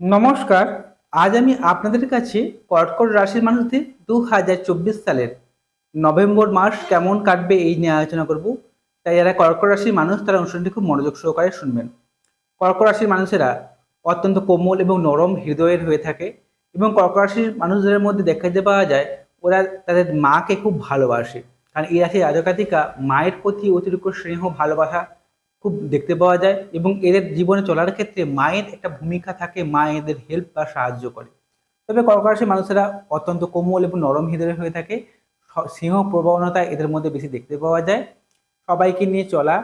নমস্কার, আজ আমি আপনাদের কাছে কর্কট রাশির মানুষদের দু হাজার চব্বিশ সালের নভেম্বর মাস কেমন কাটবে এই নিয়ে আলোচনা করব। তাই যারা কর্কট রাশির মানুষ, তারা অনুষ্ঠানটি খুব মনোযোগ সহকারে শুনবেন। কর্কট রাশির মানুষেরা অত্যন্ত কোমল এবং নরম হৃদয়ের হয়ে থাকে এবং কর্কট রাশির মানুষদের মধ্যে দেখাতে পাওয়া যায়, ওরা তাদের মাকে খুব ভালোবাসে। কারণ এই রাশির রাজকাতিকা মায়ের প্রতি অতিরিক্ত স্নেহ, ভালোবাসা খুব দেখতে পাওয়া যায় এবং এদের জীবনে চলার ক্ষেত্রে মায়ের একটা ভূমিকা থাকে, মা এদের হেল্প বা সাহায্য করে। তবে কর্কট রাশির মানুষেরা অত্যন্ত কোমল এবং নরম হৃদয়ের হয়ে থাকে। সিংহ প্রবণতা এদের মধ্যে বেশি দেখতে পাওয়া যায়। সবাইকে নিয়ে চলা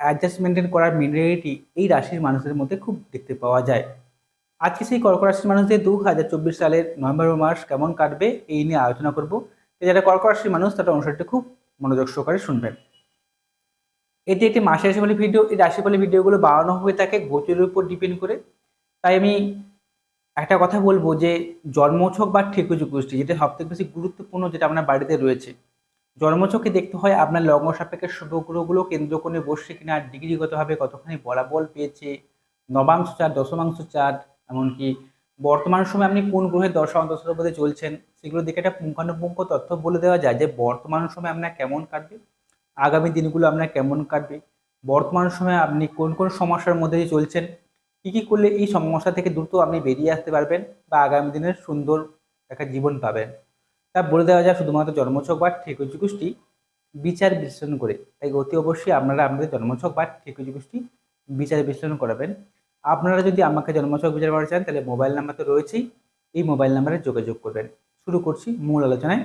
অ্যাডজাস্ট মেনটেন করার মেন্টালিটি এই রাশির মানুষের মধ্যে খুব দেখতে পাওয়া যায়। আজকে সেই কর্কট রাশির মানুষদের দু হাজার চব্বিশ সালের নভেম্বর মাস কেমন কাটবে এই নিয়ে আলোচনা করব। যারা কর্কট রাশির মানুষ তারা অনুষ্ঠানটি খুব মনোযোগ সহকারে শুনবেন। এটি একটি মাসের রাশিফলের ভিডিও এই রাশিফলের ভিডিওগুলো বানানো হয়ে থাকে গোচরের উপর ডিপেন্ড করে। তাই আমি একটা কথা বলব যে, জন্মছক বা ঠেকুজু গোষ্ঠী, যেটা সবথেকে বেশি গুরুত্বপূর্ণ যেটা আপনার বাড়িতে রয়েছে, জন্মছকে দেখতে হয় আপনার লগ্ন সাপেক্ষে শুভগ্রহগুলো কেন্দ্র করে বসছে কিনা, ডিগ্রিগতভাবে কতখানি বলাবল পেয়েছে, নবাংশ চার দশমাংশ চার এমনকি বর্তমান সময়ে আপনি কোন গ্রহের দশা মধ্যে চলছেন, সেগুলো দেখে একটা পুঙ্খানুপুঙ্খ তথ্য বলে দেওয়া যায় যে, বর্তমান সময় আপনার কেমন কাটবে। আগামী দিনগুলো আপনার কেমন কাটবে? বর্তমান সময়ে আপনি কোন কোন সমস্যার মধ্যে দিয়ে চলছেন? কী কী করলে এই সমস্যা থেকে দ্রুত আপনি বেরিয়ে আসতে পারবেন বা আগামী দিনের সুন্দর একটা জীবন পাবেন? তা বলে দেওয়া যায়, শুধুমাত্র জন্মছক বা ঠেকুচি গোষ্ঠী বিচার বিশ্লেষণ করে। তাই অতি অবশ্যই আপনারা আপনাদের জন্মছক বা ঠেকুচি গোষ্ঠী বিচার বিশ্লেষণ করাবেন। আপনারা যদি আমাকে জন্মছক বিচার করা চান, তাহলে মোবাইল নাম্বার তো রয়েছেই। এই মোবাইল নাম্বারে যোগাযোগ করবেন। শুরু করছি মূল আলোচনায়।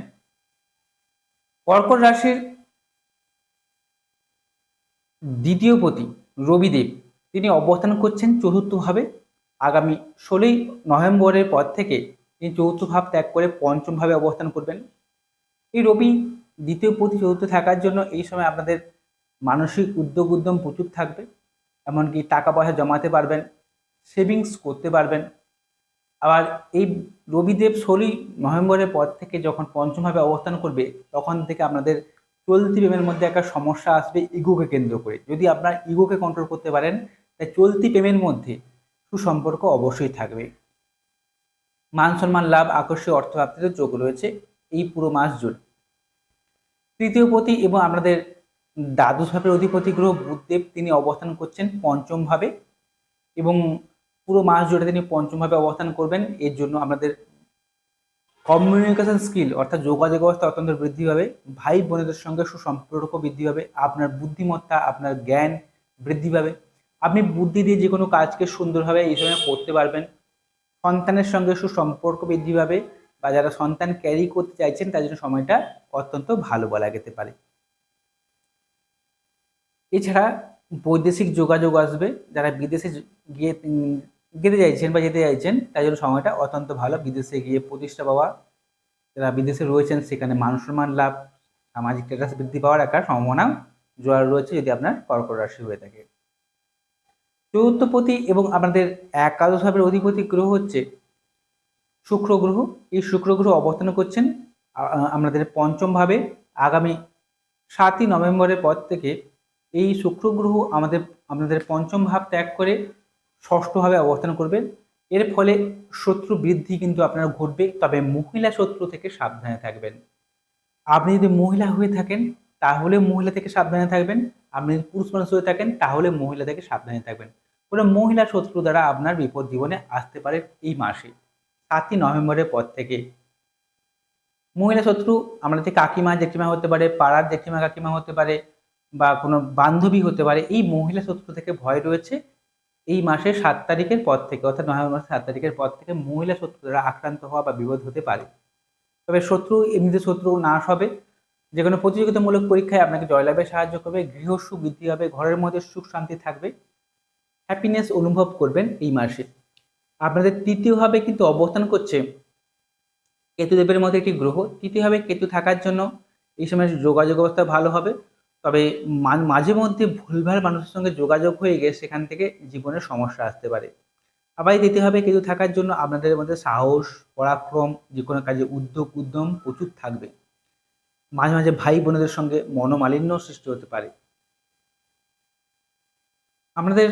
কর্কট রাশির দ্বিতীয় পতি রবিদেব। তিনি অবস্থান করছেন চতুর্থভাবে। আগামী ষোলোই নভেম্বরের পর থেকে তিনি চতুর্থ ভাব ত্যাগ করে পঞ্চমভাবে অবস্থান করবেন। এই রবি দ্বিতীয় পতি চতুর্থ থাকার জন্য এই সময় আপনাদের মানসিক উদ্যোগ উদ্যম প্রচুর থাকবে। এমনকি টাকা পয়সা জমাতে পারবেন, সেভিংস করতে পারবেন। আবার এই রবিদেব ষোলোই নভেম্বরের পর থেকে যখন পঞ্চমভাবে অবস্থান করবে, তখন থেকে আপনাদের চলতি প্রেমের মধ্যে একটা সমস্যা আসবে ইগোকে কেন্দ্র করে। যদি আপনার ইগোকে কন্ট্রোল করতে পারেন, তাই চলতি প্রেমের মধ্যে সুসম্পর্ক অবশ্যই থাকবে। মান সম্মান, লাভ আকর্ষণীয় অর্থপ্রাপ্তির যোগ রয়েছে এই পুরো মাস জুড়ে। তৃতীয় পতি এবং আপনাদের দ্বাদশ ভাবের অধিপতি গ্রহ বুধদেব, তিনি অবস্থান করছেন পঞ্চম ভাবে এবং পুরো মাস জুড়ে তিনি পঞ্চমভাবে অবস্থান করবেন। এর জন্য আপনাদের কমিউনিকেশন স্কিল অর্থাৎ যোগাযোগ ব্যবস্থা অত্যন্ত বৃদ্ধি পাবে। ভাই বোনেদের সঙ্গে সুসম্পর্ক বৃদ্ধি পাবে। আপনার বুদ্ধিমত্তা, আপনার জ্ঞান বৃদ্ধি পাবে। আপনি বুদ্ধি দিয়ে যে কোনো কাজকে সুন্দরভাবে এই সময় করতে পারবেন। সন্তানের সঙ্গে সুসম্পর্ক বৃদ্ধি পাবে বা যারা সন্তান ক্যারি করতে চাইছেন, তার জন্য সময়টা অত্যন্ত ভালো বলা যেতে পারে। এছাড়া বৈদেশিক যোগাযোগ আসবে। যারা বিদেশে গিয়ে যেতে চাইছেন বা যেতে চাইছেন তাই জন্য সময়টা অত্যন্ত ভালো। বিদেশে গিয়ে প্রতিষ্ঠা পাওয়া, যারা বিদেশে রয়েছেন, সেখানে মান সম্মান লাভ, সামাজিক স্ট্যাটাস বৃদ্ধি পাওয়ার একটা সম্ভাবনা, জোয়ার রয়েছে যদি আপনার কর্কট রাশি হয়ে থাকে। চতুর্থপতি এবং আপনাদের একাদশ ভাবের অধিপতি গ্রহ হচ্ছে শুক্র গ্রহ। এই শুক্র গ্রহ অবস্থান করছেন আপনাদের পঞ্চম ভাবে আগামী সাতই নভেম্বরের পর থেকে এই শুক্র গ্রহ আমাদের, আপনাদের পঞ্চম ভাব ত্যাগ করে ষষ্ঠভাবে অবস্থান করবেন। এর ফলে শত্রু বৃদ্ধি কিন্তু আপনার ঘটবে, তবে মহিলা শত্রু থেকে সাবধানে থাকবেন। আপনি যদি মহিলা হয়ে থাকেন, তাহলে মহিলা থেকে সাবধানে থাকবেন। আপনি যদি পুরুষ মানুষ হয়ে থাকেন, তাহলে মহিলা থেকে সাবধানে থাকবেন। কোনো মহিলা শত্রু দ্বারা আপনার বিপদ জীবনে আসতে পারে এই মাসে, সাতই নভেম্বরের পর থেকে। মহিলা শত্রু আমাদের কাকিমা, জেঠিমা হতে পারে, পাড়ার জেঠিমা, কাকিমা হতে পারে, বা কোনো বান্ধবী হতে পারে, এই মহিলা শত্রু থেকে ভয় রয়েছে। এই মাসের সাত তারিখের পর থেকে, অর্থাৎ নভেম্বর মাসের সাত তারিখের পর থেকে মহিলা শত্রু দ্বারা আক্রান্ত হওয়া বা বিপদ হতে পারে। তবে শত্রু, এমনিতে শত্রু নাশ হবে। যে কোনো প্রতিযোগিতামূলক পরীক্ষায় আপনাকে জয়লাভে সাহায্য করবে গৃহ সুখ বৃদ্ধি হবে, ঘরের মধ্যে সুখ শান্তি থাকবে হ্যাপিনেস অনুভব করবেন এই মাসে। আপনাদের তৃতীয়ভাবে কিন্তু অবস্থান করছে কেতুদেবের মধ্যে একটি গ্রহ। তৃতীয়ভাবে কেতু থাকার জন্য। এই সময় যোগাযোগ ব্যবস্থা ভালো হবে। তবে মাঝে মধ্যে ভুলভাল মানুষের সঙ্গে যোগাযোগ হয়ে গিয়ে সেখান থেকে জীবনের সমস্যা আসতে পারে। আবার দিতে হবে কেতু থাকার জন্য আপনাদের মধ্যে সাহস, পরাক্রম, যে কোনো কাজে উদ্যোগ, উদ্যম প্রচুর থাকবে। মাঝে মাঝে ভাই বোনেদের সঙ্গে মনোমালিন্য সৃষ্টি হতে পারে। আপনাদের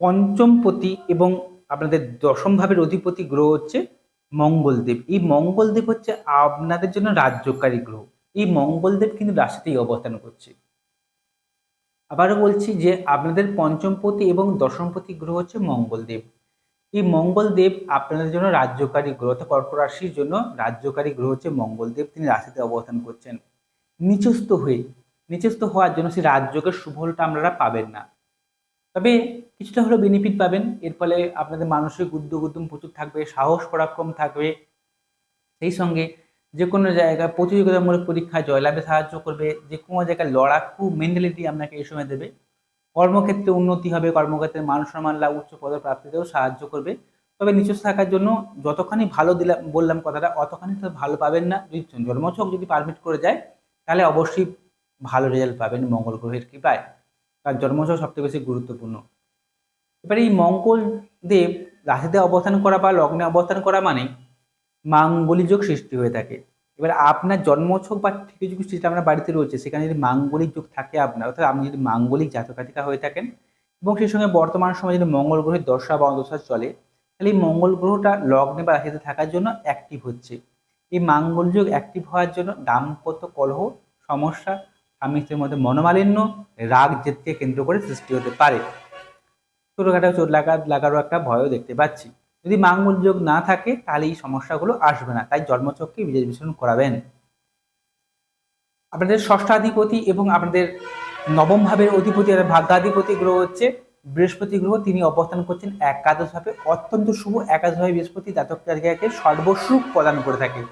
পঞ্চমপতি এবং আপনাদের দশম ভাবের অধিপতি গ্রহ হচ্ছে মঙ্গলদেব এই মঙ্গলদেব হচ্ছে আপনাদের জন্য রাজ্যকারী গ্রহ। এই মঙ্গলদেব কিন্তু রাশিতেই অবস্থান করছে। আবারও বলছি যে আপনাদের পঞ্চমপতি এবং দশমপতি গ্রহ হচ্ছে মঙ্গলদেব। এই মঙ্গলদেব আপনাদের জন্য রাজ্যকারী গ্রহ, অর্থাৎ কর্ক রাশির জন্য রাজ্যকারী গ্রহ হচ্ছে মঙ্গলদেব, তিনি রাশিতে অবস্থান করছেন। নিচস্থ হয়ে, নিচস্থ হওয়ার জন্য সেই রাজ্যকের সুফলটা আপনারা পাবেন না। তবে কিছুটা হলেও বেনিফিট পাবেন, এর ফলে আপনাদের মানসিক উদ্যোগ উদ্যম প্রচুর থাকবে, সাহস পরাক্রম থাকবে। সেই সঙ্গে যে কোনো জায়গায় প্রতিযোগিতামূলক পরীক্ষায় জয়লাভে সাহায্য করবে যে কোনো জায়গায় লড়াকু মেন্টালিটি আপনাকে এই সময় দেবে। কর্মক্ষেত্রে উন্নতি হবে, কর্মক্ষেত্রে মান সম্মান লাভ, উচ্চ পদপ্রাপ্তিতেও সাহায্য করবে। তবে নিচস্থ থাকার জন্য যতখানি ভালো দিলাম, বললাম কথাটা, অতখানি তো ভালো পাবেন না। যদি জন্মছক যদি পারমিট করে যায়, তাহলে অবশ্যই ভালো রেজাল্ট পাবেন মঙ্গল গ্রহের কৃপায়। তার জন্মছক সবথেকে বেশি গুরুত্বপূর্ণ। এবারে এই মঙ্গল দেব রাশিতে অবস্থান করা বা লগ্নে অবস্থান করা মানে মাঙ্গলিক যোগ সৃষ্টি হয়ে থাকে। এবার আপনার জন্মছক বা ঠিক যোগ সৃষ্টি আপনার বাড়িতে রয়েছে, সেখানে যদি মাঙ্গলিক যোগ থাকে আপনার, অর্থাৎ আপনি যদি মাঙ্গলিক জাতকাতিকা হয়ে থাকেন এবং সেই সঙ্গে বর্তমান সময়ে যদি মঙ্গল গ্রহের দশা বা অদশা চলে, তাহলে এই মঙ্গল গ্রহটা লগ্নে বা রাশিতে থাকার জন্য অ্যাক্টিভ হচ্ছে। এই মাঙ্গল যোগ অ্যাক্টিভ হওয়ার জন্য দাম্পত্য কলহ, সমস্যা, স্বামী স্ত্রীর মধ্যে মনোমালিন্য, রাগ জেদকে কেন্দ্র করে সৃষ্টি হতে পারে। ছোটোখাটো চোট লাগা, লাগারও একটা ভয়ও দেখতে পাচ্ছি। যদি মাঙ্গল যোগ না থাকে, তাহলে এই সমস্যাগুলো আসবে না। তাই জন্মচককে বিজয় বিশ্লেষণ করাবেন। আপনাদের ষষ্ঠাধিপতি এবং আপনাদের নবম ভাবের অধিপতি অর্থাৎ ভাগ্যাধিপতি গ্রহ হচ্ছে বৃহস্পতি গ্রহ। তিনি অবস্থান করছেন একাদশ ভাবে। অত্যন্ত শুভ একাদশ ভাবে বৃহস্পতি জাতক জাতিকাকে সর্বসুখ প্রদান করে থাকে।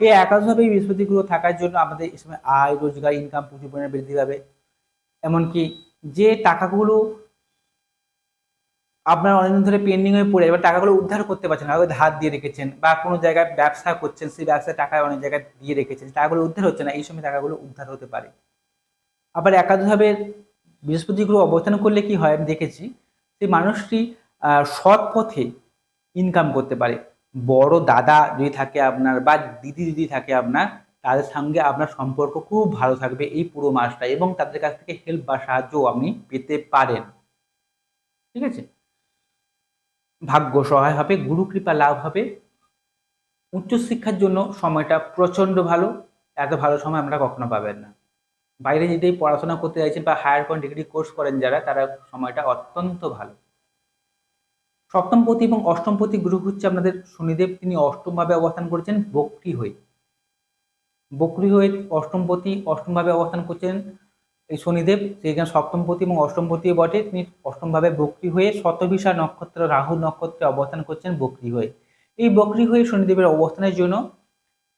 এই একাদশ ভাবে বৃহস্পতি গ্রহ থাকার জন্য আমাদের এই সময় আয়, রোজগার ইনকাম প্রচুর পরিমাণে বৃদ্ধি পাবে। এমনকি যে টাকাগুলো আপনার অনেকদিন ধরে পেন্ডিং হয়ে পড়ে, এবার টাকাগুলো উদ্ধার করতে পারছেন না হয়তো ধার দিয়ে রেখেছেন বা কোনো জায়গায় ব্যবসা করছেন, সেই ব্যবসায় টাকা অনেক জায়গায় দিয়ে রেখেছেন, টাকাগুলো উদ্ধার হচ্ছে না, এই সময় টাকাগুলো উদ্ধার হতে পারে। আবার একাধিকভাবে বৃহস্পতি গ্রহ অবস্থান করলে কি হয় আমি দেখেছি, সেই মানুষটি সৎ পথে ইনকাম করতে পারে। বড় দাদা যদি থাকে আপনার বা দিদি যদি থাকে আপনার, তাদের সঙ্গে আপনার সম্পর্ক খুব ভালো থাকবে এই পুরো মাসটা এবং তাদের কাছ থেকে হেল্প বা সাহায্য আপনি পেতে পারেন। ঠিক আছে? ভাগ্য সহায় হবে, গুরু কৃপা লাভ হবে। উচ্চশিক্ষার জন্য সময়টা প্রচণ্ড ভালো, এত ভালো সময় আমরা কখনো পাবেন না। বাইরে যদি পড়াশোনা করতে চাইছেন বা হায়ার পয়েন্ট ডিগ্রি কোর্স করেন যারা, তারা সময়টা অত্যন্ত ভালো। সপ্তমপতি এবং অষ্টমপতি গ্রহ হচ্ছে আপনাদের শনিদেব, তিনি অষ্টমভাবে অবস্থান করেছেন বক্রি হয়ে। বক্রি হয়ে অষ্টমপতি অষ্টমভাবে অবস্থান করছেন এই শনিদেব সেইখানে সপ্তমপতি এবং অষ্টমপতি বটে। তিনি অষ্টমভাবে বক্রি হয়ে শতবিশা নক্ষত্র রাহু নক্ষত্রে অবস্থান করছেন বক্রি হয়ে। এই বক্রি হয়ে শনিদেবের অবস্থানের জন্য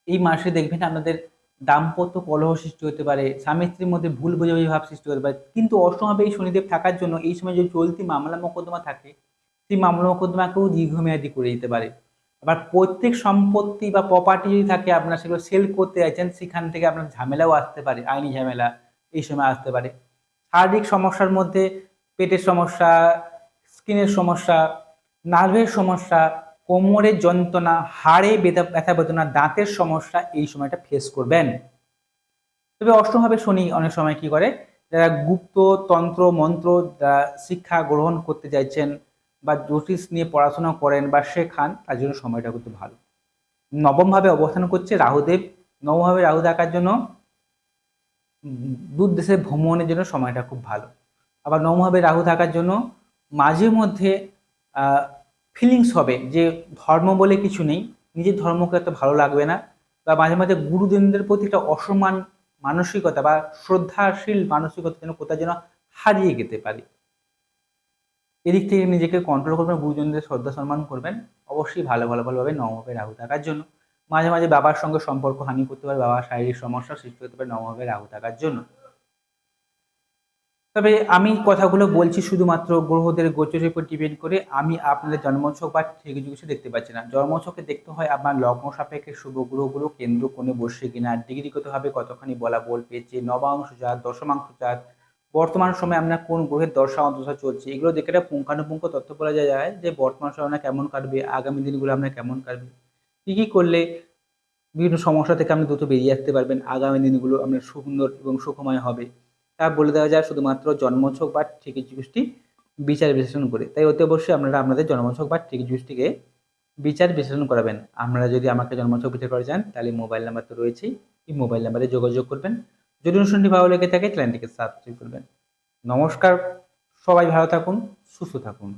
এই মাসে দেখবেন আপনাদের দাম্পত্য কলহ সৃষ্টি হতে পারে, স্বামী স্ত্রীর মধ্যে ভুল বোঝাবুঝি ভাব সৃষ্টি হতে পারে। কিন্তু অষ্টমভাবে এই শনিদেব থাকার জন্য এই সময় যদি চলতি মামলা মোকদ্দমা থাকে, সেই মামলা মোকদ্দমাকেও দীর্ঘমেয়াদী করে দিতে পারে। আবার প্রত্যেক সম্পত্তি বা প্রপার্টি যদি থাকে, আপনার সেগুলো সেল করতে চাইছেন, সেখান থেকে আপনার ঝামেলাও আসতে পারে, আইনি ঝামেলা। এই সময় আসতে পারে। শারীরিক সমস্যার মধ্যে পেটের সমস্যা, স্কিনের সমস্যা, নার্ভের সমস্যা, কোমরের যন্ত্রণা, হাড়ে ব্যথা ব্যথা বেদনা, দাঁতের সমস্যা এই সময়টা ফেস করবেন। তবে অষ্টমভাবে শনি অনেক সময় কি করে? যারা গুপ্ত তন্ত্র, মন্ত্র শিক্ষা গ্রহণ করতে চাইছেন বা জ্যোতিষ নিয়ে পড়াশোনা করেন বা শেখান, তার জন্য সময়টা কিন্তু ভালো। নবমভাবে অবস্থান করছে রাহুদেব। নবমভাবে রাহু দেখার জন্য দূর দেশে ভ্রমণের জন্য সময়টা খুব ভালো। আবার নমভাবে রাহু থাকার জন্য মাঝে মধ্যে ফিলিংস হবে যে ধর্ম বলে কিছু নেই, নিজের ধর্মকে এত ভালো লাগবে না বা মাঝে মাঝে গুরুজনদের প্রতি একটা অসম্মান মানসিকতা বা শ্রদ্ধাশীল মানসিকতা যেন কোথাও যেন হারিয়ে যেতে পারে। এদিক থেকে নিজেকে কন্ট্রোল করবেন, গুরুজনদের শ্রদ্ধা সম্মান করবেন, অবশ্যই ভালো ভালো, ভালোভাবে নবমভাবে রাহু থাকার জন্য। মাঝে মাঝে বাবার সঙ্গে সম্পর্ক হানি করতে পারে, বাবার শারীরিক সমস্যা সৃষ্টি হতে পারে, নবমভাবে রাহু থাকার জন্য। তবে আমি কথাগুলো বলছি শুধুমাত্র গ্রহদের গোচরের উপর ডিপেন্ড করে, আমি আপনাদের জন্মছক বা ঠিক কিছু দেখতে পাচ্ছি না। জন্মছকে দেখতে হয় আপনার লগ্ন সাপেক্ষে শুভ গ্রহগুলো কেন্দ্র কোণে বসে কিনা ডিগ্রিগতভাবে কতখানি বলা বল পেয়েছে, নবাংশ জাত, দশমাংশ জাত, বর্তমান সময়ে আপনার কোন গ্রহের দশা অন্তশা চলছে, এগুলো দেখে একটা পুঙ্খানুপুঙ্খ তথ্য বলা যায় যে বর্তমান সময় আপনার কেমন কাটবে, আগামী দিনগুলো আপনার কেমন কাটবে। কী কী করলে বিভিন্ন সমস্যা থেকে আপনি দ্রুত বেরিয়ে আসতে পারবেন? আগামী দিনগুলো আপনার সুন্দর এবং সুখময় হবে। তা বলে দেওয়া যায়, শুধুমাত্র জন্মছক বা ঠিকই চিকিৎসটি বিচার বিশ্লেষণ করে। তাই অতি অবশ্যই আপনারা আপনাদের জন্মছক বা ট্রিক জুসটিকে বিচার বিশ্লেষণ করাবেন। আপনারা যদি আমাকে জন্মছক বিচার করা যান, তাহলে মোবাইল নাম্বার তো রয়েছেই। এই মোবাইল নাম্বারে যোগাযোগ করবেন। যদি অনুষ্ঠানটি ভালো লেগে থাকে, চ্যানেলটিকে সাবস্ক্রাইব করবেন। নমস্কার, সবাই ভালো থাকুন, সুস্থ থাকুন।